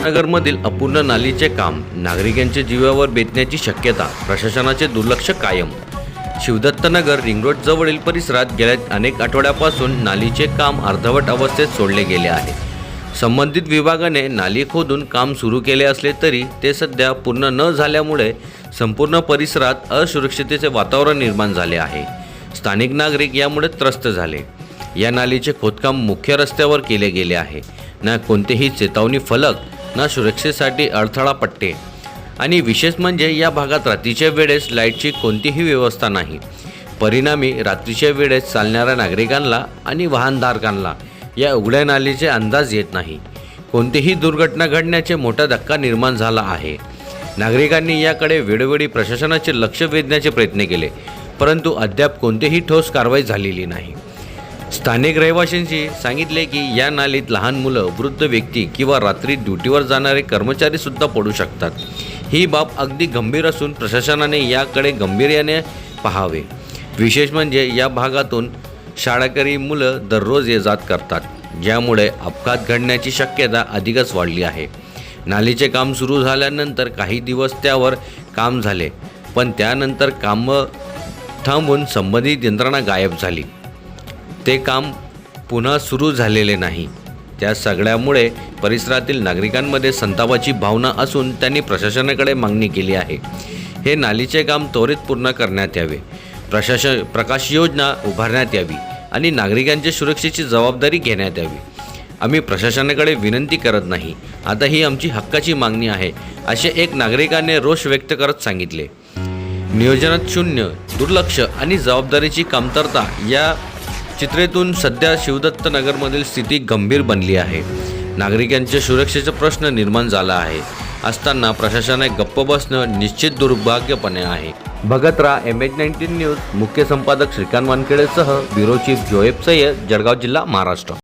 नगरमधील अपूर्ण नालीचे काम नागरिकांच्या जीवावर बेतण्याची शक्यता प्रशासनाचे दुर्लक्ष कायम. शिवदत्तनगर रिंगरोड जवळील परिसरात गेल्या अनेक आठवड्यापासून नालीचे काम अर्धवट अवस्थेत सोडले गेले आहे. संबंधित विभागाने नाली खोदून काम सुरू केले असले तरी ते सध्या पूर्ण न झाल्यामुळे संपूर्ण परिसरात असुरक्षितेचे वातावरण निर्माण झाले आहे. स्थानिक नागरिक यामुळे त्रस्त झाले. या नालीचे खोदकाम मुख्य रस्त्यावर केले गेले आहे. ना कोणतेही चेतावणी फलक ना सुरक्षेसाठी अडथळा पट्टे. आणि विशेष म्हणजे या भागात रात्रीच्या वेळेस लाईटची कोणतीही व्यवस्था नाही. परिणामी रात्रीच्या वेळेस चालणाऱ्या नागरिकांना आणि वाहनधारकांना या उघड्या नालीचे अंदाज येत नाही. कोणतीही दुर्घटना घडण्याचे मोठा धक्का निर्माण झाला आहे. नागरिकांनी याकडे वेळोवेळी प्रशासनाचे लक्ष वेधण्याचे प्रयत्न केले परंतु अद्याप कोणतीही ठोस कारवाई झालेली नाही. स्थानिक रहिवाशांशी सांगितले की या नालीत लहान मुलं वृद्ध व्यक्ती किंवा रात्री ड्युटीवर जाणारे कर्मचारी सुद्धा पडू शकतात. ही बाब अगदी गंभीर असून प्रशासनाने याकडे गंभीर्याने पाहावे. विशेष म्हणजे या भागातून शाळाकरी मुलं दररोज ये जात करतात ज्यामुळे अपघात घडण्याची शक्यता अधिकच वाढली आहे. नालीचे काम सुरू झाल्यानंतर काही दिवस त्यावर काम झाले पण त्यानंतर कामं थांबून संबंधित यंत्रणा गायब झाली. ते काम पुन्हा सुरू झालेले नाही. त्या सगळ्यामुळे परिसरातील नागरिकांमध्ये संतापाची भावना असून त्यांनी प्रशासनाकडे मागणी केली आहे. हे नालीचे काम त्वरित पूर्ण करण्यात यावे. प्रशासन प्रकाश योजना उभारण्यात यावी आणि नागरिकांच्या सुरक्षेची जबाबदारी घेण्यात यावी. आम्ही प्रशासनाकडे विनंती करत नाही. आता ही आमची हक्काची मागणी आहे असे एक नागरिकाने रोष व्यक्त करत सांगितले. नियोजनात शून्य दुर्लक्ष आणि जबाबदारीची कमतरता या चित्रेतून सध्या शिवदत्त नगरमधील स्थिती गंभीर बनली आहे. नागरिकांच्या सुरक्षेचा प्रश्न निर्माण झाला आहे. असताना प्रशासनाने गप्प बसणं निश्चित दुर्भाग्यपणे आहे. भगतरा एम एच नाईन्टीन न्यूज मुख्य संपादक श्रीकांत वानखेडेसह ब्युरो चीफ जोएब सय्यद जळगाव जिल्हा महाराष्ट्र.